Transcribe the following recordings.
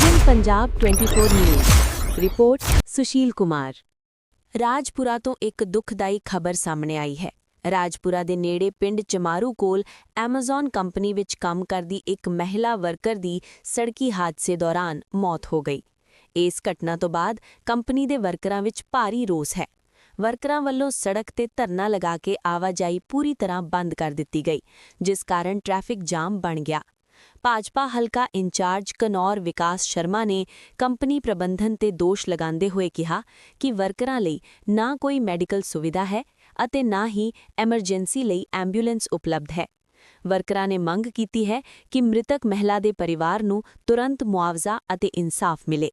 Vision Punjab 24 news report Sushil Kumar Rajpura ਤੋਂ ਇੱਕ ਦੁਖਦਾਈ ਖਬਰ ਸਾਹਮਣੇ ਆਈ ਹੈ। ਰਾਜਪੁਰਾ ਦੇ ਨੇੜੇ ਪਿੰਡ ਚਮਾਰੂ ਕੋਲ ਐਮਾਜ਼ਨ ਕੰਪਨੀ ਵਿੱਚ ਕੰਮ ਕਰਦੀ ਇੱਕ ਮਹਿਲਾ ਵਰਕਰ ਦੀ ਸੜਕੀ ਹਾਦਸੇ ਦੌਰਾਨ ਮੌਤ ਹੋ ਗਈ। ਇਸ ਘਟਨਾ ਤੋਂ ਬਾਅਦ ਕੰਪਨੀ ਦੇ ਵਰਕਰਾਂ ਵਿੱਚ ਭਾਰੀ ਰੋਸ ਹੈ। ਵਰਕਰਾਂ ਵੱਲੋਂ ਸੜਕ ਤੇ ਧਰਨਾ ਲਗਾ ਕੇ ਆਵਾਜਾਈ ਪੂਰੀ ਤਰ੍ਹਾਂ ਬੰਦ ਕਰ ਦਿੱਤੀ ਗਈ, ਜਿਸ ਕਾਰਨ ਟ੍ਰੈਫਿਕ ਜਾਮ ਬਣ ਗਿਆ। ਭਾਜਪਾ ਹਲਕਾ ਇੰਚਾਰਜ ਕਨੌਰ ਵਿਕਾਸ ਸ਼ਰਮਾ ਨੇ ਕੰਪਨੀ ਪ੍ਰਬੰਧਨ ਤੇ ਦੋਸ਼ ਲਗਾਉਂਦੇ ਹੋਏ ਕਿਹਾ ਕਿ ਵਰਕਰਾਂ ਲਈ ਨਾ ਕੋਈ ਮੈਡੀਕਲ ਸੁਵਿਧਾ ਹੈ ਅਤੇ ਨਾ ਹੀ ਐਮਰਜੈਂਸੀ ਲਈ ਐਂਬੂਲੈਂਸ ਉਪਲਬਧ ਹੈ। ਵਰਕਰਾਂ ਨੇ ਮੰਗ ਕੀਤੀ ਹੈ ਕਿ ਮ੍ਰਿਤਕ ਮਹਿਲਾ ਦੇ ਪਰਿਵਾਰ ਨੂੰ ਤੁਰੰਤ ਮੁਆਵਜ਼ਾ ਅਤੇ ਇਨਸਾਫ ਮਿਲੇ।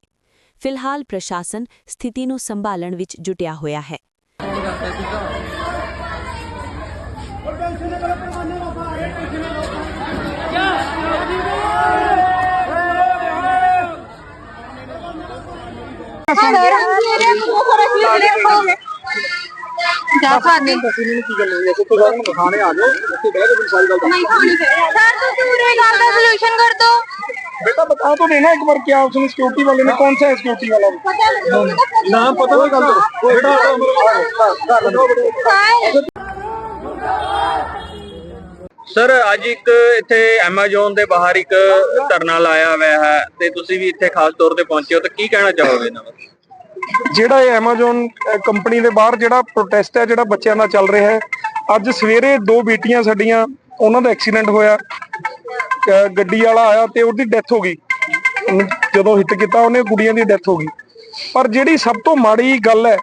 ਫਿਲਹਾਲ ਪ੍ਰਸ਼ਾਸਨ ਸਥਿਤੀ ਨੂੰ ਸੰਭਾਲਣ ਵਿੱਚ ਜੁਟਿਆ ਹੋਇਆ ਹੈ। ਜਾ ਖਾਣੇ ਤੁਸੀਂ ਮੈਨੂੰ ਕੀ ਗੱਲ ਹੋਈ ਹੈ ਤੁਸੀਂ ਸਾਨੂੰ ਦਿਖਾਣੇ ਆ ਜਾਓ ਉੱਥੇ ਬਹਿ ਕੇ ਮੈਨੂੰ ਸਾਰੀ ਗੱਲ ਨਹੀਂ ਖਾਣੀ ਸਰ ਤੁਸੀਂ ਉਰੇ ਗੱਲ ਦਾ ਸੋਲੂਸ਼ਨ ਕਰ ਦੋ बेटा बता तो देना एक बार क्या उसने सिक्योरिटी वाले ने कौन सा है सिक्योरिटी वाला ਪਤਾ ਨਹੀਂ नाम पता नहीं गल ਸਰ, ਅੱਜ ਇੱਕ ਇੱਥੇ Amazon ਦੇ ਬਾਹਰ ਇੱਕ ਧਰਨਾ ਲਾਇਆ ਹੋਇਆ ਹੈ ਤੇ ਤੁਸੀਂ ਵੀ ਇੱਥੇ ਖਾਸ ਤੌਰ ਤੇ ਪਹੁੰਚੇ ਹੋ, ਤਾਂ ਕੀ ਕਹਿਣਾ ਚਾਹੋਗੇ ਇਹਨਾਂ ਬਾਰੇ? ਜਿਹੜਾ ਇਹ Amazon ਕੰਪਨੀ ਦੇ ਬਾਹਰ ਜਿਹੜਾ ਪ੍ਰੋਟੈਸਟ ਹੈ, ਜਿਹੜਾ ਬੱਚਿਆਂ ਦਾ ਚੱਲ ਰਿਹਾ ਹੈ, ਅੱਜ ਸਵੇਰੇ ਦੋ ਬੇਟੀਆਂ ਸਾਡੀਆਂ, ਉਹਨਾਂ ਦਾ ਐਕਸੀਡੈਂਟ ਹੋਇਆ। ਗੱਡੀ ਵਾਲਾ ਆਇਆ ਤੇ ਉਹਦੀ ਡੈਥ ਹੋ ਗਈ। ਜਦੋਂ ਹਿੱਟ ਕੀਤਾ, ਉਹਨੇ ਕੁੜੀਆਂ ਦੀ ਡੈਥ ਹੋ ਗਈ। ਪਰ ਜਿਹੜੀ ਸਭ ਤੋਂ ਮਾੜੀ ਗੱਲ ਹੈ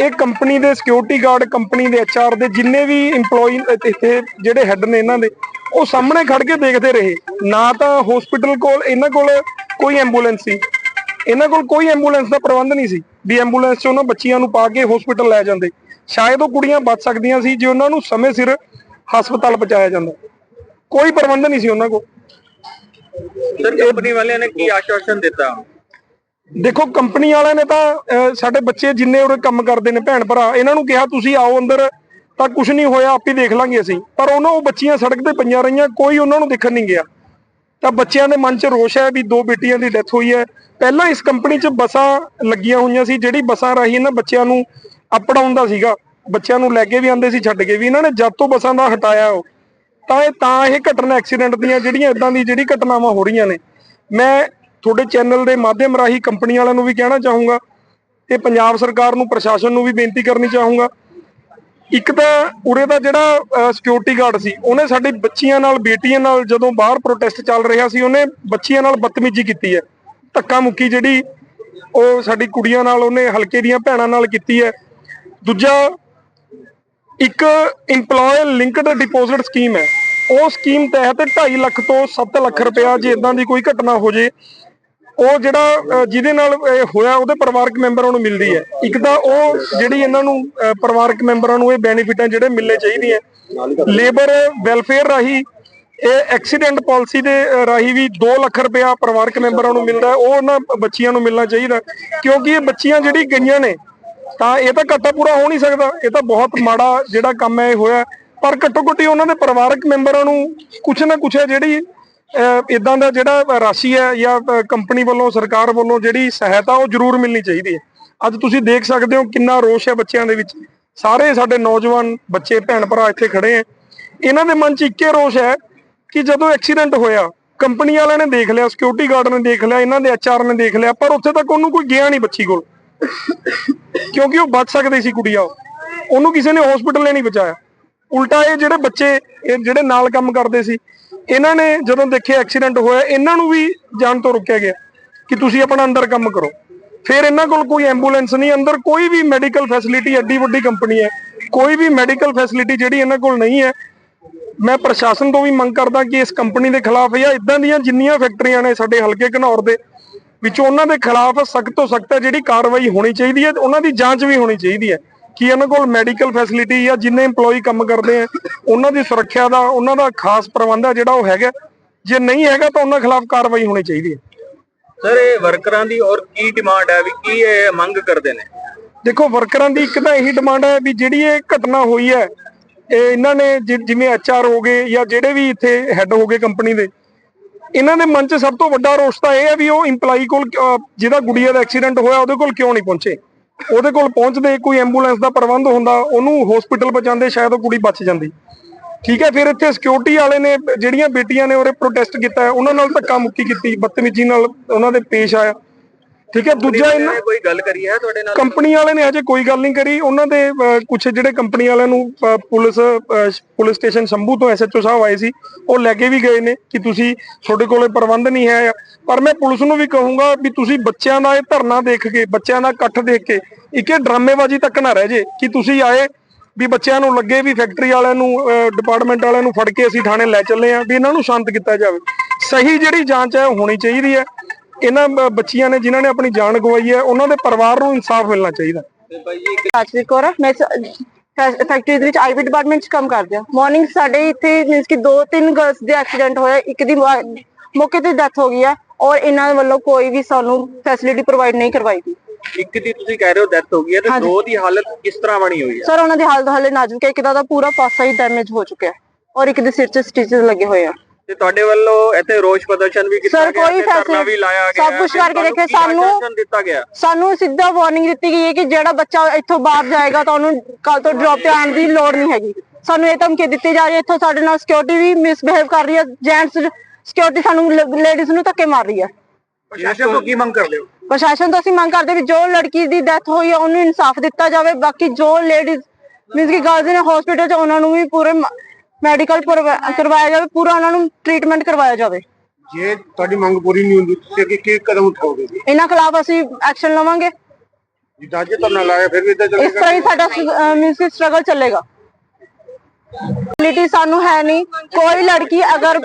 ਇਹ ਕੰਪਨੀ ਦੇ ਸਿਕਿਉਰਿਟੀ ਗਾਰਡ ਕੰਪਨੀ ਦੇ ਐਚਆਰ ਦੇ ਜਿੰਨੇ ਵੀ EMPLOYE ਇੱਥੇ ਜਿਹੜੇ ਹੈੱਡ ਨੇ ਇਹਨਾਂ ਦੇ, ਉਹ ਸਾਹਮਣੇ ਖੜ ਕੇ ਦੇਖਦੇ ਰਹੇ। ਨਾ ਤਾਂ ਹਸਪੀਟਲ ਕੋਲ, ਇਹਨਾਂ ਕੋਲ ਕੋਈ ਐਂਬੂਲੈਂਸ ਸੀ। ਇਹਨਾਂ ਕੋਲ ਕੋਈ ਐਂਬੂਲੈਂਸ ਦਾ ਪ੍ਰਬੰਧ ਨਹੀਂ ਸੀ ਵੀ ਐਂਬੂਲੈਂਸ 'ਚ ਉਹਨਾਂ ਬੱਚੀਆਂ ਨੂੰ ਪਾ ਕੇ ਹਸਪੀਟਲ ਲੈ ਜਾਂਦੇ। ਸ਼ਾਇਦ ਉਹ ਕੁੜੀਆਂ ਬਚ ਸਕਦੀਆਂ ਸੀ ਜੇ ਉਹਨਾਂ ਨੂੰ ਸਮੇਂ ਸਿਰ ਹਸਪਤਾਲ ਪਹੁੰਚਾਇਆ ਜਾਂਦਾ। ਕੋਈ ਪ੍ਰਬੰਧ ਨਹੀਂ ਸੀ ਉਹਨਾਂ ਕੋਲ। ਸਰ ਕੰਪਨੀ ਵਾਲਿਆਂ ਨੇ ਕੀ ਆਸ਼ਵਾਸਨ ਦਿੱਤਾ? ਦੇਖੋ ਕੰਪਨੀ ਵਾਲਿਆਂ ਨੇ ਤਾਂ ਅਹ, ਸਾਡੇ ਬੱਚੇ ਜਿੰਨੇ ਉਰੇ ਕੰਮ ਕਰਦੇ ਨੇ ਭੈਣ ਭਰਾ ਇਹਨਾਂ ਨੂੰ ਕਿਹਾ ਤੁਸੀਂ ਆਓ ਅੰਦਰ ਤਾਂ ਕੁਝ ਨਹੀਂ ਹੋਇਆ ਆਪੇ ਦੇਖ ਲਾਂਗੇ ਅਸੀਂ। ਪਰ ਉਹਨਾਂ ਉਹ ਬੱਚੀਆਂ ਸੜਕ ਤੇ ਪਈਆਂ ਰਹੀਆਂ ਕੋਈ ਉਹਨਾਂ ਨੂੰ ਦੇਖਣ ਨਹੀਂ ਗਿਆ। ਤਾਂ ਬੱਚਿਆਂ ਦੇ ਮਨ 'ਚ ਰੋਸ਼ ਹੈ ਵੀ ਦੋ ਬੇਟੀਆਂ ਦੀ ਡੈਥ ਹੋਈ ਹੈ। ਪਹਿਲਾਂ ਇਸ ਕੰਪਨੀ 'ਚ ਬੱਸਾਂ ਲੱਗੀਆਂ ਹੋਈਆਂ ਸੀ ਜਿਹੜੀ ਬੱਸਾਂ ਰਾਹੀਂ ਇਹਨਾਂ ਬੱਚਿਆਂ ਨੂੰ ਅਪ ਦਾ ਸੀਗਾ। ਬੱਚਿਆਂ ਨੂੰ ਲੈ ਕੇ ਵੀ ਆਉਂਦੇ ਸੀ ਛੱਡ ਕੇ ਵੀ। ਇਹਨਾਂ ਨੇ ਜਦ ਤੋਂ ਬੱਸਾਂ ਦਾ ਹਟਾਇਆ ਉਹ ਤਾਂ ਇਹ ਤਾਂ ਇਹ ਘਟਨਾ ਐਕਸੀਡੈਂਟ ਦੀਆਂ ਜਿਹੜੀਆਂ ਇਦਾਂ ਦੀ ਜਿਹੜੀ ਘਟਨਾਵਾਂ ਹੋ ਰਹੀਆਂ ਨੇ। ਮੈਂ ਤੁਹਾਡੇ ਚੈਨਲ ਦੇ ਮਾਧਿਅਮ ਰਾਹੀਂ ਕੰਪਨੀ ਵਾਲਿਆਂ ਨੂੰ ਵੀ ਕਹਿਣਾ ਚਾਹੂੰਗਾ ਤੇ ਪੰਜਾਬ ਸਰਕਾਰ ਨੂੰ, ਪ੍ਰਸ਼ਾਸਨ ਨੂੰ ਵੀ ਬੇਨਤੀ ਕਰਨੀ ਚਾਹੂੰਗਾ। ਇੱਕ ਤਾਂ ਉਰੇ ਦਾ ਜਿਹੜਾ ਸਿਕਿਉਰਿਟੀ ਗਾਰਡ ਸੀ, ਉਹਨੇ ਸਾਡੀ ਬੱਚੀਆਂ ਨਾਲ, ਬੇਟੀਆਂ ਨਾਲ ਜਦੋਂ ਬਾਹਰ ਪ੍ਰੋਟੈਸਟ ਚੱਲ ਰਿਹਾ ਸੀ, ਉਹਨੇ ਬੱਚੀਆਂ ਨਾਲ ਬਦਤਮੀਜ਼ੀ ਕੀਤੀ ਹੈ। ਧੱਕਾ ਮੁੱਕੀ ਜਿਹੜੀ ਉਹ ਸਾਡੀ ਕੁੜੀਆਂ ਨਾਲ, ਉਹਨੇ ਹਲਕੇ ਦੀਆਂ ਭੈਣਾਂ ਨਾਲ ਕੀਤੀ ਹੈ। ਦੂਜਾ, ਇੱਕ EMPLOYE ਲਿੰਕਡ ਡਿਪੋਜ਼ਿਟ ਸਕੀਮ ਹੈ। ਉਹ ਸਕੀਮ ਤਹਿਤ 2.5 ਲੱਖ ਤੋਂ 7 ਲੱਖ ਰੁਪਇਆ ਜੇ ਇਦਾਂ ਦੀ ਕੋਈ ਘਟਨਾ ਹੋ ਜੇ ਉਹ ਜਿਹੜਾ ਜਿਹਦੇ ਨਾਲ ਇਹ ਹੋਇਆ, ਉਹਦੇ ਪਰਿਵਾਰਕ ਮੈਂਬਰਾਂ ਨੂੰ ਮਿਲਦੀ ਹੈ। ਇੱਕ ਤਾਂ ਉਹ ਜਿਹੜੀ ਇਹਨਾਂ ਨੂੰ ਪਰਿਵਾਰਕ ਮੈਂਬਰਾਂ ਨੂੰ ਇਹ ਬੈਨੀਫਿਟਾਂ ਜਿਹੜੇ ਮਿਲਣੇ ਚਾਹੀਦੀਆਂ। ਲੇਬਰ ਵੈਲਫੇਅਰ ਰਾਹੀਂ ਇਹ ਐਕਸੀਡੈਂਟ ਪਾਲਿਸੀ ਦੇ ਰਾਹੀਂ ਵੀ 2 ਲੱਖ ਰੁਪਇਆ ਪਰਿਵਾਰਕ ਮੈਂਬਰਾਂ ਨੂੰ ਮਿਲਦਾ ਉਹ ਉਹਨਾਂ ਬੱਚੀਆਂ ਨੂੰ ਮਿਲਣਾ ਚਾਹੀਦਾ। ਕਿਉਂਕਿ ਇਹ ਬੱਚੀਆਂ ਜਿਹੜੀ ਗਈਆਂ ਨੇ, ਤਾਂ ਇਹ ਤਾਂ ਘਾਟਾ ਪੂਰਾ ਹੋ ਨਹੀਂ ਸਕਦਾ। ਇਹ ਤਾਂ ਬਹੁਤ ਮਾੜਾ ਜਿਹੜਾ ਕੰਮ ਹੈ, ਇਹ ਹੋਇਆ। ਪਰ ਘੱਟੋ ਘੱਟੀ ਉਹਨਾਂ ਦੇ ਪਰਿਵਾਰਕ ਮੈਂਬਰਾਂ ਨੂੰ ਕੁਛ ਨਾ ਕੁਛ ਜਿਹੜੀ ਇਦਾਂ ਦਾ ਜਿਹੜਾ ਰਾਸ਼ੀ ਹੈ ਜਾਂ ਕੰਪਨੀ ਵੱਲੋਂ, ਸਰਕਾਰ ਵੱਲੋਂ ਜਿਹੜੀ ਸਹਾਇਤਾ, ਉਹ ਜ਼ਰੂਰ ਮਿਲਣੀ ਚਾਹੀਦੀ ਹੈ। ਅੱਜ ਤੁਸੀਂ ਦੇਖ ਸਕਦੇ ਹੋ ਕਿੰਨਾ ਰੋਸ਼ ਹੈ ਬੱਚਿਆਂ ਦੇ ਵਿੱਚ। ਸਾਰੇ ਸਾਡੇ ਨੌਜਵਾਨ ਬੱਚੇ, ਭੈਣ ਭਰਾ ਇੱਥੇ ਖੜੇ ਹੈ। ਇਹਨਾਂ ਦੇ ਮਨ 'ਚ ਇੱਕੇ ਰੋਸ਼ ਹੈ ਕਿ ਜਦੋਂ ਐਕਸੀਡੈਂਟ ਹੋਇਆ ਕੰਪਨੀ ਵਾਲਿਆਂ ਨੇ ਦੇਖ ਲਿਆ ਸਿਕਿਉਰਿਟੀ ਗਾਰਡ ਨੇ ਦੇਖ ਲਿਆ, ਇਹਨਾਂ ਦੇ ਐਚਆਰ ਨੇ ਦੇਖ ਲਿਆ, ਪਰ ਉੱਥੇ ਤੱਕ ਉਹਨੂੰ ਕੋਈ ਗਿਆ ਨਹੀਂ ਬੱਚੀ ਕੋਲ। ਕਿਉਂਕਿ ਉਹ ਬਚ ਸਕਦੀ ਸੀ ਕੁੜੀਆ ਉਹ। ਉਹਨੂੰ ਕਿਸੇ ਨੇ ਹਸਪੀਟਲ ਨੇ ਨਹੀਂ ਬਚਾਇਆ। ਉਲਟਾ ਇਹ ਜਿਹੜੇ ਬੱਚੇ, ਇਹ ਜਿਹੜੇ ਨਾਲ ਕੰਮ ਕਰਦੇ ਸੀ ਇਹਨਾਂ ਨੇ ਜਦੋਂ ਦੇਖਿਆ ਐਕਸੀਡੈਂਟ ਹੋਇਆ, ਇਹਨਾਂ ਨੂੰ ਵੀ ਜਾਣ ਤੋਂ ਰੋਕਿਆ ਗਿਆ ਕਿ ਤੁਸੀਂ ਆਪਣਾ ਅੰਦਰ ਕੰਮ ਕਰੋ। ਫਿਰ ਇਹਨਾਂ ਕੋਲ ਕੋਈ ਐਂਬੂਲੈਂਸ ਨਹੀਂ, ਅੰਦਰ ਕੋਈ ਵੀ ਮੈਡੀਕਲ ਫੈਸਿਲਿਟੀ, ਐਡੀ ਵੱਡੀ ਕੰਪਨੀ ਹੈ, ਕੋਈ ਵੀ ਮੈਡੀਕਲ ਫੈਸਿਲਿਟੀ ਜਿਹੜੀ ਇਹਨਾਂ ਕੋਲ ਨਹੀਂ ਹੈ। ਮੈਂ ਪ੍ਰਸ਼ਾਸਨ ਤੋਂ ਵੀ ਮੰਗ ਕਰਦਾ ਕਿ ਇਸ ਕੰਪਨੀ ਦੇ ਖਿਲਾਫ ਜਾਂ ਇਦਾਂ ਦੀਆਂ ਜਿੰਨੀਆਂ ਫੈਕਟਰੀਆਂ ਨੇ ਸਾਡੇ ਹਲਕੇ ਘਨੌਰ ਦੇ, ਵਿੱਚ ਉਹਨਾਂ ਦੇ ਖਿਲਾਫ ਸਖਤ ਤੋਂ ਸਖਤ ਜਿਹੜੀ ਕਾਰਵਾਈ ਹੋਣੀ ਚਾਹੀਦੀ ਹੈ ਉਹਨਾਂ ਦੀ ਜਾਂਚ ਵੀ ਹੋਣੀ ਚਾਹੀਦੀ ਹੈ। ਕਿ ਇਹਨਾਂ ਕੋਲ ਮੈਡੀਕਲ ਫੈਸਿਲਿਟੀ ਜਾਂ ਜਿੰਨੇ EMPLOYE ਕੰਮ ਕਰਦੇ ਆ ਉਹਨਾਂ ਦੀ ਸੁਰੱਖਿਆ ਦਾ ਉਹਨਾਂ ਦਾ ਖਾਸ ਪ੍ਰਬੰਧ ਹੈ ਜਿਹੜਾ ਉਹ ਹੈਗਾ। ਜੇ ਨਹੀਂ ਹੈਗਾ ਤਾਂ ਉਹਨਾਂ ਖਿਲਾਫ ਕਾਰਵਾਈ ਹੋਣੀ ਚਾਹੀਦੀ ਹੈ। ਸਰ ਇਹ ਵਰਕਰਾਂ ਦੀ ਔਰ ਕੀ ਡਿਮਾਂਡ ਹੈ ਵੀ ਕੀ ਇਹ ਮੰਗ ਕਰਦੇ ਨੇ? ਦੇਖੋ ਵਰਕਰਾਂ ਦੀ ਇੱਕ ਤਾਂ ਇਹੀ ਡਿਮਾਂਡ ਹੈ ਵੀ ਜਿਹੜੀ ਇਹ ਘਟਨਾ ਹੋਈ ਹੈ ਇਹ ਇਹਨਾਂ ਨੇ ਜਿ- ਜਿਵੇਂ ਐਚਆਰ ਹੋ ਗਏ ਜਾਂ ਜਿਹੜੇ ਵੀ ਇੱਥੇ ਹੈੱਡ ਹੋ ਗਏ ਕੰਪਨੀ ਦੇ ਇਹਨਾਂ ਦੇ ਮਨ 'ਚ ਸਭ ਤੋਂ ਵੱਡਾ ਰੋਸ ਤਾਂ ਇਹ ਹੈ ਵੀ ਉਹ ਇੰਪਲਾਈ ਕੋਲ ਜਿਹਦਾ ਗੁੜੀਆ ਦਾ ਐਕਸੀਡੈਂਟ ਹੋਇਆ ਉਹਦੇ ਕੋਲ ਕਿਉਂ ਨਹੀਂ ਪਹੁੰਚੇ? ਉਹਦੇ ਕੋਲ ਪਹੁੰਚਦੇ ਕੋਈ ਐਂਬੂਲੈਂਸ ਦਾ ਪ੍ਰਬੰਧ ਹੁੰਦਾ, ਉਹਨੂੰ ਹਸਪੀਟਲ ਪਹੁੰਚਾਉਂਦੇ, ਸ਼ਾਇਦ ਉਹ ਕੁੜੀ ਬਚ ਜਾਂਦੀ। ਠੀਕ ਹੈ, ਫਿਰ ਇੱਥੇ ਸਿਕਿਉਰਿਟੀ ਵਾਲੇ ਨੇ, ਜਿਹੜੀਆਂ ਬੇਟੀਆਂ ਨੇ ਉਹਰੇ ਪ੍ਰੋਟੈਸਟ ਕੀਤਾ ਉਹਨਾਂ ਨਾਲ ਧੱਕਾ ਮੁੱਕੀ ਕੀਤੀ, ਬਦਤਮੀਜ਼ੀ ਨਾਲ ਉਹਨਾਂ ਦੇ ਪੇਸ਼ ਆਇਆ। ਠੀਕ ਹੈ ਦੂਜਾ ਇਹਨਾਂ ਕੋਈ ਗੱਲ ਕਰੀ ਹੈ ਤੁਹਾਡੇ ਨਾਲ? ਕੰਪਨੀ ਵਾਲੇ ਨੇ ਹਜੇ ਕੋਈ ਗੱਲ ਨਹੀਂ ਕਰੀ। ਉਹਨਾਂ ਦੇ ਕੁਝ ਜਿਹੜੇ ਕੰਪਨੀ ਵਾਲਿਆਂ ਨੂੰ ਪੁਲਿਸ ਪੁਲਿਸ ਸਟੇਸ਼ਨ ਸ਼ੰਭੂ ਤੋਂ ਐਸਐਚਓ ਸਾਹਿਬ ਆਏ ਸੀ ਉਹ ਲੈ ਕੇ ਵੀ ਗਏ ਨੇ ਕਿ ਤੁਸੀਂ ਤੁਹਾਡੇ ਕੋਲੇ ਪ੍ਰਬੰਧ ਨਹੀਂ ਹੈ। ਪਰ ਮੈਂ ਪੁਲਿਸ ਨੂੰ ਵੀ ਕਹੂੰਗਾ ਵੀ ਤੁਸੀਂ ਬੱਚਿਆਂ ਦਾ ਇਹ ਧਰਨਾ ਦੇਖ ਕੇ ਬੱਚਿਆਂ ਦਾ ਇਕੱਠ ਦੇਖ ਕੇ ਇੱਕ ਡਰਾਮੇਬਾਜ਼ੀ ਤੱਕ ਨਾ ਰਹਿ ਜੇ ਕਿ ਤੁਸੀਂ ਆਏ ਵੀ ਬੱਚਿਆਂ ਨੂੰ ਲੱਗੇ ਵੀ ਫੈਕਟਰੀ ਵਾਲਿਆਂ ਨੂੰ ਡਿਪਾਰਟਮੈਂਟ ਵਾਲਿਆਂ ਨੂੰ ਫੜ ਕੇ ਅਸੀਂ ਥਾਣੇ ਲੈ ਚੱਲੇ ਆ ਵੀ ਇਹਨਾਂ ਨੂੰ ਸ਼ਾਂਤ ਕੀਤਾ ਜਾਵੇ। ਸਹੀ ਜਿਹੜੀ ਜਾਂਚ ਹੈ ਹੋਣੀ ਚਾਹੀਦੀ ਹੈ। ਇਹਨਾਂ ਬ- ਬੱਚੀਆਂ ਨੇ ਜਿਨ੍ਹਾਂ ਨੇ ਆਪਣੀ ਜਾਨ ਗਵਾਈ ਹੈ ਉਹਨਾਂ ਦੇ ਪਰਿਵਾਰ ਨੂੰ ਇਨਸਾਫ ਮਿਲਣਾ ਚਾਹੀਦਾ ਰਾਜਵੀਰ ਕੌਰ ਆ। ਮੈਂ ਫੈਕਟਰੀ ਦੇ ਵਿੱਚ ਆਈਵੀ ਡਿਪਾਰਟਮੈਂਟ 'ਚ ਕੰਮ ਕਰਦੀ ਹਾਂ ਮਾਰਨਿੰਗ ਸਾਡੇ ਇੱਥੇ ਮੀਨਸ ਕਿ ਦੋ ਤਿੰਨ ਗਰਲਸ ਦੇ ਐਕਸੀਡੈਂਟ ਹੋਇਆ ਇੱਕ ਦੀ ਮੌ- ਮੌਕੇ ਤੇ ਡੈਥ ਹੋ ਗਈ ਆ ਔਰ ਇਹਨਾਂ ਵੱਲੋਂ ਕੋਈ ਵੀ ਸਾਨੂੰ ਫੈਸਿਲਿਟੀ ਪ੍ਰੋਵਾਈਡ ਨਹੀਂ ਕਰਵਾਈ ਗਈ ਇੱਕ ਦੀ ਤੁਸੀਂ ਕਹਿ ਰਹੇ ਹੋ ਡੈਥ ਹੋ ਗਈ ਹੈ ਤੇ ਹਾਂਜੀ। ਦੋ ਦੀ ਹਾਲਤ ਕਿਸ ਤਰ੍ਹਾਂ ਬਣੀ ਹੋਈ ਹੈ ਸਰ ਉਹਨਾਂ ਦੀ ਹਾਲਤ ਹਾਲੇ ਨਾਜ਼ੁਕ ਹੈ ਇੱਕ ਦਾ ਤਾਂ ਪੂਰਾ ਪਾਸਾ ਹੀ ਡੈਮੇਜ ਹੋ ਚੁੱਕਿਆ ਹੈ ਔਰ ਇੱਕ ਦੇ ਸਿਰ 'ਚ ਸਟਿਚਸ ਲੱਗੇ ਹੋਏ ਆ ਤੇ ਤੁਹਾਡੇ ਵੱਲੋਂ ਇੱਥੇ ਰੋਸ ਪ੍ਰਦਰਸ਼ਨ ਵੀ ਕੀਤਾ ਗਿਆ ਕੋਈ ਧਰਨਾ ਵੀ ਲਾਇਆ ਗਿਆ ਸਭ ਤੇ ਕਰਕੇ ਦੇਖਿਆ, ਸਾਨੂੰ- ਆਸ਼ਵਾਸਨ ਦਿੱਤਾ ਗਿਆ? ਸਾਨੂੰ ਸਿੱਧਾ ਵਾਰਨਿੰਗ ਦਿੱਤੀ ਗਈ ਹੈ ਕਿ ਜਿਹੜਾ ਬੱਚਾ ਇੱਥੋਂ ਬਾਹਰ ਜਾਏਗਾ ਤਾਂ ਉਹਨੂੰ ਕੱਲ ਤੋਂ ਡ੍ਰੌਪ ਤੇ ਆਉਣ ਦੀ ਲੋੜ ਨਹੀਂ ਹੈਗੀ। ਸਾਨੂੰ ਇਹ ਧਮਕੀ ਦਿੱਤੀ ਜਾ ਰਹੀ ਹੈ ਇੱਥੋਂ ਸਾਡੇ ਨਾਲ ਸਿਕਿਉਰਿਟੀ ਵੀ ਮਿਸਬਿਹੇਵ ਕਰ ਰਹੀ ਹੈ ਜੈਂਟਸ ਸਿਕਿਉਰਿਟੀ ਸਾਨੂੰ ਲੇਡੀਜ਼ ਨੂੰ ਧੱਕੇ ਮਾਰ ਰਹੀ ਹੈ। ਪ੍ਰਸ਼ਾਸਨ ਤੋਂ ਕੀ ਮੰਗ ਕਰਦੇ ਹੋ? ਪ੍ਰਸ਼ਾਸਨ ਤੋਂ ਅਸੀਂ ਮੰਗ ਕਰਦੇ ਵੀ ਜੋ ਲੜਕੀ ਦੀ ਡੈਥ ਹੋਈ ਹੈ ਉਹਨੂੰ ਇਨਸਾਫ ਦਿੱਤਾ ਜਾਵੇ ਬਾਕੀ ਜੋ ਲੇਡੀਜ਼ ਮੀਨਸ ਕਿ ਗਰਲਸ ਨੇ ਹਸਪੀਟਲ 'ਚ ਉਹਨਾਂ ਨੂੰ ਵੀ ਪੂਰੇ ਮੈਡੀਕਲ ਕਰਵਾਇਆ। ਜਾਵੇ ਪੂਰਾ ਉਹਨਾਂ ਨੂੰ ਟ੍ਰੀਟਮੈਂਟ ਕਰਵਾਇਆ ਜਾਵੇ। ਜੇ ਤੁਹਾਡੀ ਮੰਗ ਪੂਰੀ ਨਹੀਂ ਹੁੰਦੀ ਤੁਸੀਂ ਅੱਗੇ ਕੀ ਕਦਮ ਉਠਾਓਗੇ ਜੀ? ਇਹਨਾਂ ਖਿਲਾਫ ਅਸੀਂ ਐਕਸ਼ਨ ਲਵਾਂਗੇ। ਜਿੱਦਾਂ ਅੱਜ ਧਰਨਾ ਲਾਇਆ ਫਿਰ ਵੀ ਇਦਾਂ ਇਸ ਚੱਲੇਗਾ ਤਰ੍ਹਾਂ ਹੀ ਸਾਡਾ ਮੀਨਸ ਕਿ ਸਟਰਗਲ ਚੱਲੇਗਾ। ਫੈਸਿਲਿਟੀ ਸਾਨੂੰ ਹੈ ਨਹੀਂ। ਕੋਈ ਲੜਕੀ ਅਗਰ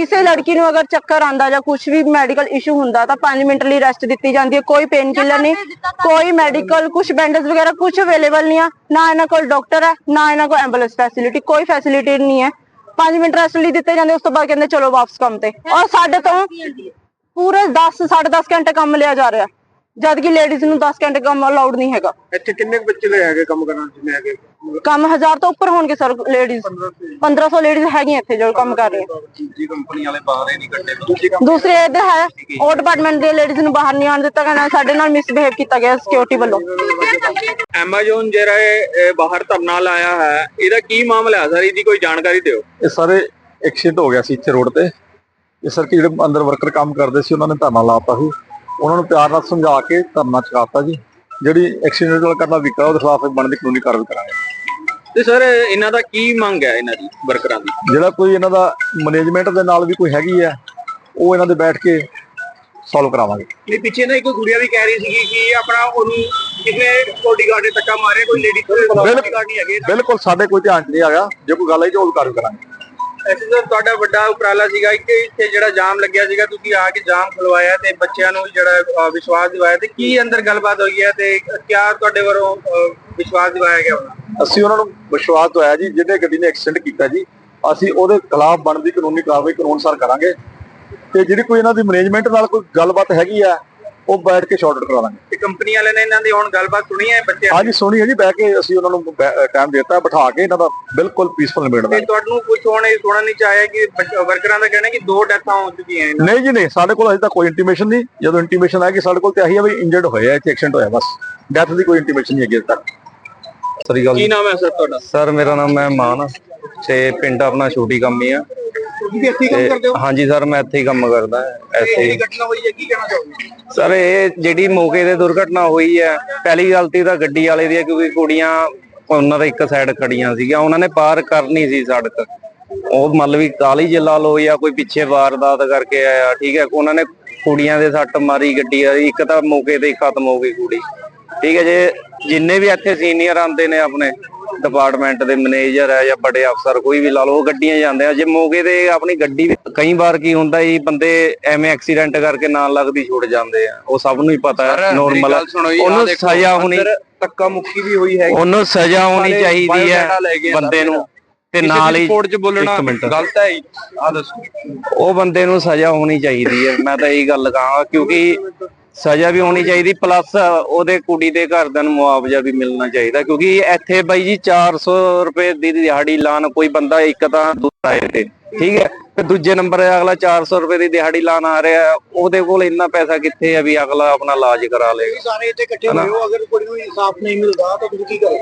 ਕਿਸੇ ਲੜਕੀ ਨੂੰ ਅਗਰ ਚੱਕਰ ਆਂਦਾ ਜਾਂ ਕੁਝ ਵੀ ਮੈਡੀਕਲ ਇਸ਼ੂ ਹੁੰਦਾ ਤਾਂ 5 ਮਿੰਟ ਲਈ ਰੈਸਟ ਦਿੱਤੀ ਜਾਂਦੀ ਹੈ। ਕੋਈ ਪੇਨ ਕਿਲਰ ਨਹੀਂ ਕੋਈ ਮੈਡੀਕਲ ਕੁਝ ਬੈਂਡੇਜ ਵਗੈਰਾ ਕੁਝ ਅਵੇਲੇਬਲ ਨਹੀਂ ਆ। ਨਾ ਇਹਨਾਂ ਕੋਲ ਡਾਕਟਰ ਹੈ ਨਾ ਇਹਨਾਂ ਕੋਲ ਐਂਬੂਲੈਂਸ ਫੈਸਿਲਿਟੀ ਕੋਈ ਫੈਸਿਲਿਟੀ ਨਹੀਂ ਹੈ। 5 ਮਿੰਟ ਰੈਸਟ ਲਈ ਦਿੱਤੇ ਜਾਂਦੇ ਉਸ ਤੋਂ ਬਾਅਦ ਕਹਿੰਦੇ ਚਲੋ ਵਾਪਸ ਕੰਮ ਤੇ। ਔਰ ਸਾਡੇ ਤੋਂ ਪੂਰੇ 10 10.5 ਘੰਟੇ ਕੰਮ ਲਿਆ ਜਾ ਰਿਹਾ। ਜਦ ਕਿ ਲੇਡੀਜ਼ ਨੂੰ 10 ਘੰਟੇ ਕੰਮ ਅਲਾਉਡ ਨਹੀਂ ਹੈਗਾ। ਇੱਥੇ ਕਿੰਨੇ ਕੁ ਬੱਚੇ ਲੈ ਹੈਗੇ ਕੰਮ ਕਰਨ ਜਿੰਨੇ ਹੈਗੇ ਕੰਮ ਹਜ਼ਾਰ ਤੋਂ ਉੱਪਰ ਹੋਣਗੇ ਸਰ ਲੇਡੀਜ਼ 1500 ਲੇਡੀਜ਼ ਹੈਗੀਆਂ ਇੱਥੇ ਜੋ ਕੰਮ ਕਰ ਰਹੀਆਂ। ਜੀ ਕੰਪਨੀ ਵਾਲੇ ਬਾਹਰ ਹੀ ਨਹੀਂ ਕੱਢੇ। ਦੂਜੀ ਦੂਸਰੇ ਇਹਦੇ ਹੈ ਉਹ ਡਿਪਾਰਟਮੈਂਟ ਦੇ ਲੇਡੀਜ਼ ਨੂੰ ਬਾਹਰ ਨਹੀਂ ਆਉਣ ਦਿੱਤਾ ਗਿਆ ਸਾਡੇ ਨਾਲ ਮਿਸਬਿਹੇਵ ਕੀਤਾ ਗਿਆ ਸਿਕਿਉਰਿਟੀ ਵੱਲੋਂ। ਐਮਾਜ਼ਨ ਜਿਹੜਾ ਇਹ ਇਹ ਬਾਹਰ ਧਰਨਾ ਲਾਇਆ ਹੈ ਇਹਦਾ ਕੀ ਮਾਮਲਾ ਹੈ ਸਰ? ਇਹਦੀ ਕੋਈ ਜਾਣਕਾਰੀ ਦਿਓ। ਇਹ ਸਾਰੇ ਐਕਸੀਡੈਂਟ ਹੋ ਗਿਆ ਸੀ ਇੱਥੇ ਰੋਡ ਤੇ। ਇਹ ਸਰ ਕਿ ਜਿਹੜੇ ਅੰਦਰ ਵਰਕਰ ਕੰਮ ਕਰਦੇ ਸੀ ਉਹਨਾਂ ਨੇ ਧਰਨਾ ਲਾਤਾ ਸੀ। ਉਹਨਾਂ ਨੂੰ ਪਿਆਰ ਨਾਲ ਸਮਝਾ ਕੇ ਧਰਨਾ ਚੁਕਾਤਾ ਜੀ। ਜਿਹੜੀ ਐਕਸੀਡੈਂਟ ਨਾਲ ਕਰਨਾ ਵਿਕਰਾ ਉਹਦੇ ਖਿਲਾਫ ਬਣਦੀ ਕਾਨੂੰਨੀ ਕਾਰਵਾਈ ਕਰਾਂਗੇ। ਤੇ ਸਰ ਇਹਨਾਂ ਦਾ ਕੀ ਮੰਗ ਹੈ ਇਹਨਾਂ ਦੀ ਵਰਕਰਾਂ ਦੀ? ਜਿਹੜਾ ਕੋਈ ਇਹਨਾਂ ਦਾ ਮੈਨੇਜਮੈਂਟ ਦੇ ਨਾਲ ਵੀ ਕੋਈ ਹੈਗੀ ਹੈ ਉਹ ਇਹਨਾਂ ਦੇ ਬੈਠ ਕੇ ਸੋਲਵ ਕਰਾਵਾਂਗੇ। ਨਹੀਂ ਪਿੱਛੇ ਨਾ ਇੱਕ ਗੁੜੀਆ ਵੀ ਕਹਿ ਰਹੀ ਸੀਗੀ ਕਿ ਆਪਣਾ ਉਹਨੂੰ ਕਿਸੇ ਬੋਡੀਗਾਰਡ ਨੇ ਧੱਕਾ ਮਾਰਿਆ ਕੋਈ ਲੇਡੀ ਬੋਡੀਗਾਰਡ ਨਹੀਂ ਹੈਗੇ। ਬਿਲਕੁਲ ਸਾਡੇ ਕੋਈ ਧਿਆਨ 'ਚ ਨਹੀਂ ਆਇਆ ਜੇ ਕੋਈ ਗੱਲ ਆਈ ਤਾਂ ਉਹ ਕਾਰਵਾਈ ਕਰਾਂਗੇ। ਐਸੇ ਤੁਹਾਡਾ ਵੱਡਾ ਉਪਰਾਲਾ ਸੀਗਾ ਕਿ ਇੱਥੇ ਜਿਹੜਾ ਜਾਮ ਲੱਗਿਆ ਸੀਗਾ, ਤੁਸੀਂ ਆ ਕੇ ਜਾਮ ਖਲਵਾਇਆ ਤੇ ਬੱਚਿਆਂ ਨੂੰ ਜਿਹੜਾ ਵਿਸ਼ਵਾਸ ਦਿਵਾਇਆ ਤੇ ਕੀ ਅੰਦਰ ਗੱਲਬਾਤ ਹੋਈ ਹੈ ਤੇ ਕਿਆ ਤੁਹਾਡੇ ਵੱਲੋਂ ਵਿਸ਼ਵਾਸ ਦਿਵਾਇਆ ਗਿਆ ਉਹਨਾਂ ਅਸੀਂ ਉਹਨਾਂ ਨੂੰ ਵਿਸ਼ਵਾਸ ਦਵਾਇਆ ਜੀ, ਜਿਹਨੇ ਗੱਡੀ ਨੇ ਐਕਸੀਡੈਂਟ ਕੀਤਾ ਜੀ, ਅਸੀਂ ਉਹਦੇ ਖਿਲਾਫ ਬਣਦੀ ਕਾਨੂੰਨੀ ਕਾਰਵਾਈ ਕਾਨੂੰਨ ਕਰਾਂਗੇ। ਤੇ ਜਿਹੜੀ ਕੋਈ ਇਹਨਾਂ ਦੀ ਮੈਨੇਜਮੈਂਟ ਨਾਲ ਕੋਈ ਗੱਲਬਾਤ ਹੈਗੀ ਆ ਉਹ ਬੈਠ ਕੇ ਸ਼ਾਰਟ ਕਰਾ ਲਾਂਗੇ ਤੇ ਕੰਪਨੀ ਵਾਲਿਆਂ ਨੇ ਇਹਨਾਂ ਦੀ ਹੁਣ ਗੱਲਬਾਤ ਸੁਣੀ ਹੈ ਬੱਚਿਆਂ ਦੀ? ਹਾਂਜੀ ਸੋਣੀ ਹੈ ਜੀ ਬਹਿ ਕੇ ਅਸੀਂ ਉਹਨਾਂ ਨੂੰ ਟਾਈਮ ਦਿੱਤਾ ਬਿਠਾ ਕੇ ਇਹਨਾਂ ਦਾ ਬਿਲਕੁਲ ਪੀਸਫੁਲ ਨਿਬੇੜ ਤੇ ਦਾਂਗੇ ਤੁਹਾਨੂੰ ਕੁਝ ਹੁਣ ਇਹ ਸੁਣਨ ਨਹੀਂ ਚਾਹਿਆ ਕਿ ਵਰਕਰਾਂ ਦਾ ਕਹਿਣਾ ਕਿ ਦੋ ਡੈਥਾਂ ਹੋ ਚੁੱਕੀਆਂ ਇਹਨਾਂ ਨਹੀਂ ਜੀ ਨਹੀਂ ਸਾਡੇ ਕੋਲ ਅਜੇ ਤੱਕ ਕੋਈ ਇੰਟੀਮੇਸ਼ਨ ਨਹੀਂ। ਜਦੋਂ ਇੰਟੀਮੇਸ਼ਨ ਆਏਗੀ ਸਾਡੇ ਕੋਲ ਤੇ ਆਹੀ ਹੈ ਵੀ ਇੰਜਰਡ ਹੋਇਆ ਇੱਥੇ ਐਕਸੀਡੈਂਟ ਹੋਇਆ ਬਸ। ਡੈਥ ਦੀ ਕੋਈ ਇੰਟੀਮੇਸ਼ਨ ਨਹੀਂ ਅਜੇ ਤੱਕ। ਸਰੀ ਗੱਲ ਕੀ ਨਾਮ ਹੈ ਸਰ ਤੁਹਾਡਾ? ਸਰ ਮੇਰਾ ਨਾਮ ਹੈ ਮਾਨ ਤੇ ਪਿੰਡ ਆਪਣਾ ਛੋਟੀ ਕੰਮੀ ਆ। ਤੁਸੀਂ ਇੱਥੇ ਕੰਮ ਕਰਦੇ ਹੋ? ਹਾਂਜੀ ਸਰ ਮੈਂ ਇੱਥੇ ਹੀ ਕੰਮ ਕਰਦਾ ਐਸੇ ਹੀ। ਘਟਨਾ ਹੋਈ ਹੈ ਕੀ ਕਹਿਣਾ ਚਾਹੋਗੇ? ਸਰ ਇਹ ਜਿਹੜੀ ਮੌਕੇ ਤੇ ਦੁਰਘਟਨਾ ਹੋਈ ਹੈ ਪਹਿਲੀ ਗਲਤੀ ਤਾਂ ਗੱਡੀ ਵਾਲੇ ਦੀ ਹੈ ਕਿਉਂਕਿ ਕੁੜੀਆਂ ਉਹਨਾਂ ਦੇ ਇੱਕ ਸਾਈਡ ਖੜੀਆਂ ਸੀਗੀਆਂ ਉਹਨਾਂ ਨੇ ਪਾਰ ਕਰਨੀ ਸੀ ਸੜਕ। ਉਹ ਮਤਲਬ ਵੀ ਕਾਲੀ ਜਿਲਾ ਲੋ ਜਾਂ ਕੋਈ ਪਿੱਛੇ ਵਾਰਦਾਤ ਕਰਕੇ ਆਇਆ ਠੀਕ ਹੈ ਉਹਨਾਂ ਨੇ ਕੁੜੀਆਂ ਦੇ ਸੱਟ ਮਾਰੀ ਗੱਡੀ ਵਾਲੀ ਇੱਕ ਤਾਂ ਮੌਕੇ ਤੇ ਹੀ ਖਤਮ ਹੋ ਗਈ ਕੁੜੀ। ਠੀਕ ਹੈ ਜੇ ਜਿੰਨੇ ਵੀ ਇੱਥੇ ਸੀਨੀਅਰ ਆਉਂਦੇ ਨੇ ਆਪਣੇ ਡਿਪਾਰਟਮੈਂਟ ਦੇ ਮੈਨੇਜਰ ਹੈ ਜਾਂ ਬੜੇ ਅਫਸਰ ਕੋਈ ਵੀ ਲਾ ਲਓ ਉਹ ਗੱਡੀਆਂ ਜਾਂਦੇ ਆ। ਜੇ ਮੌਕੇ ਤੇ ਆਪਣੀ ਗੱਡੀ ਵੀ- ਕਈ ਵਾਰ ਕੀ ਹੁੰਦਾ ਜੀ ਬੰਦੇ ਐਵੇਂ ਐਕਸੀਡੈਂਟ ਕਰਕੇ ਨਾਲ ਲੱਗਦੀ ਛੁੱਟ ਜਾਂਦੇ ਆ। ਉਹ ਸਭ ਨੂੰ ਹੀ ਪਤਾ ਹੈ ਨੋਰਮਲ ਉਹਨੂੰ ਸਜ਼ਾ ਹੋਣੀ ਧੱਕਾ ਮੁੱਕੀ ਵੀ ਹੋਈ ਹੈ ਉਹਨੂੰ ਸਜ਼ਾ ਹੋਣੀ ਚਾਹੀਦੀ ਹੈ ਬੰਦੇ ਨੂੰ। ਤੇ ਨਾਲ ਹੀ ਕੋਰਟ 'ਚ ਬੋਲਣਾ। ਗਲਤ ਹੈ ਆ ਦੱਸੋ। ਉਹ ਬੰਦੇ ਨੂੰ ਸਜ਼ਾ ਹੋਣੀ ਚਾਹੀਦੀ ਹੈ। ਮੈਂ ਤਾਂ ਇਹੀ ਗੱਲ ਕਹਾਂਗਾ ਕਿਉਂਕਿ ਸਜ਼ਾ ਵੀ ਹੋਣੀ ਚਾਹੀਦੀ ਪਲੱਸ ਉਹਦੇ ਕੁੜੀ ਦੇ ਘਰਦਿਆਂ ਨੂੰ ਮੁਆਵਜ਼ਾ ਵੀ ਮਿਲਣਾ ਚਾਹੀਦਾ ਕਿਉਂਕਿ ਇੱਥੇ ਬਾਈ ਜੀ 400 ਰੁਪਏ ਦੀ ਦਿਹਾੜੀ ਲਾਣ ਕੋਈ ਬੰਦਾ ਇੱਕ ਤਾਂ ਦੂਸਰਾ ਤੇ ਠੀਕ ਹੈ? ਤੇ ਦੂਜੇ ਨੰਬਰ ਅਗਲਾ 400 ਰੁਪਏ ਦੀ ਦਿਹਾੜੀ ਲਾਣ ਆ ਰਿਹਾ ਉਹਦੇ ਕੋਲ ਇੰਨਾ ਪੈਸਾ ਕਿੱਥੇ ਆ ਵੀ ਅਗਲਾ ਆਪਣਾ ਇਲਾਜ ਕਰਾ ਲੇਗਾ ਸਾਰੇ ਇੱਥੇ ਇਕੱਠੇ ਹੋਏ ਹੋ ਅਗਰ ਕੁੜੀ ਨੂੰ ਇਨਸਾਫ ਨਹੀਂ ਮਿਲਦਾ ਤਾਂ ਤੁਸੀਂ ਕੀ ਕਰੋਗੇ?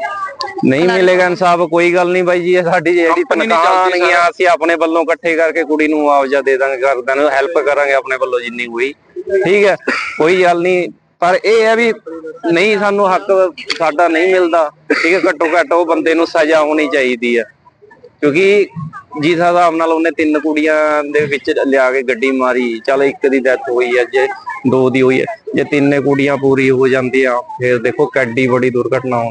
ਨਹੀਂ ਮਿਲੇਗਾ ਇਨਸਾਫ ਕੋਈ ਗੱਲ ਨਹੀਂ ਬਾਈ ਜੀ ਇਹ ਸਾਡੀ ਜਿਹੜੀ ਤਨਖਾਹ ਆਣਗੀਆਂ ਅਸੀਂ ਆਪਣੇ ਵੱਲੋਂ ਇਕੱਠੇ ਕਰਕੇ ਕੁੜੀ ਨੂੰ ਮੁਆਵਜ਼ਾ ਦੇ ਦਾਂਗੇ ਕਰਦਾਂ ਨੂੰ ਹੈਲਪ ਕਰਾਂਗੇ ਆਪਣੇ ਵੱਲੋਂ ਜਿੰਨੀ ਹੋਈ। ਠੀਕ ਹੈ, ਕੋਈ ਗੱਲ ਨਹੀਂ। ਪਰ ਇਹ ਹੈ ਵੀ ਨਹੀਂ ਸਾਨੂੰ ਹੱਕ ਸਾਡਾ ਨਹੀਂ ਮਿਲਦਾ। ਠੀਕ ਹੈ, ਘੱਟੋ ਘੱਟ ਉਹ ਬੰਦੇ ਨੂੰ ਸਜ਼ਾ ਹੋਣੀ ਚਾਹੀਦੀ ਹੈ। ਕਿਉਂਕਿ ਜਿਸ ਹਿਸਾਬ ਨਾਲ ਉਹਨੇ ਤਿੰਨ ਕੁੜੀਆਂ ਦੇ ਵਿੱਚ ਲਿਆ ਕੇ ਗੱਡੀ ਮਾਰੀ, ਚਲ ਇੱਕ ਦੀ ਡੈਥ ਹੋਈ ਹੈ, ਜੇ ਦੋ ਦੀ ਹੋਈ ਹੈ, ਜੇ ਤਿੰਨੇ ਕੁੜੀਆਂ ਪੂਰੀ ਹੋ ਜਾਂਦੀਆਂ, ਫਿਰ ਦੇਖੋ ਕਿੱਡੀ ਬੜੀ ਦੁਰਘਟਨਾ